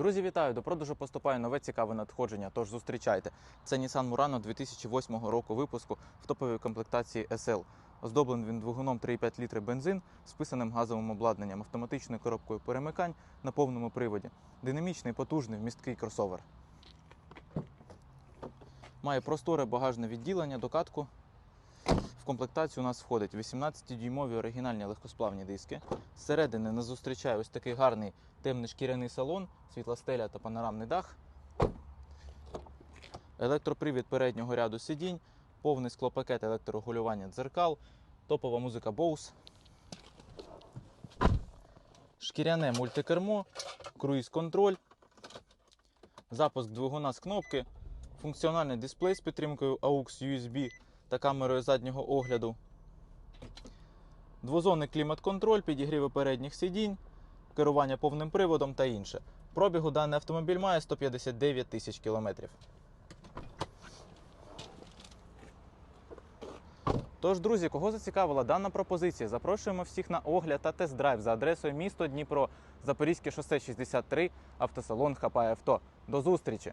Друзі, вітаю! До продажу поступає нове цікаве надходження. Тож зустрічайте. Це Nissan Murano 2008 року випуску в топовій комплектації SL. Оздоблений він двигуном 3,5 літри бензин з газовим обладнанням, автоматичною коробкою перемикань на повному приводі. Динамічний, потужний, вмісткий кросовер. Має просторе багажне відділення, докатку. В комплектацію у нас входить 18-дюймові оригінальні легкосплавні диски. Зсередини нас зустрічає ось такий гарний темний шкіряний салон, світла стеля та панорамний дах. Електропривід переднього ряду сидінь, повний склопакет електрорегулювання дзеркал, топова музика Bose. Шкіряне мультикермо, круїз-контроль, запуск двигуна з кнопки, функціональний дисплей з підтримкою AUX USB та камерою заднього огляду. Двозонний клімат-контроль, підігріви передніх сидінь, керування повним приводом та інше. Пробігу даний автомобіль має 159 тисяч кілометрів. Тож, друзі, кого зацікавила дана пропозиція, запрошуємо всіх на огляд та тест-драйв за адресою місто Дніпро, Запорізьке шосе 63, автосалон Хапай Авто. До зустрічі!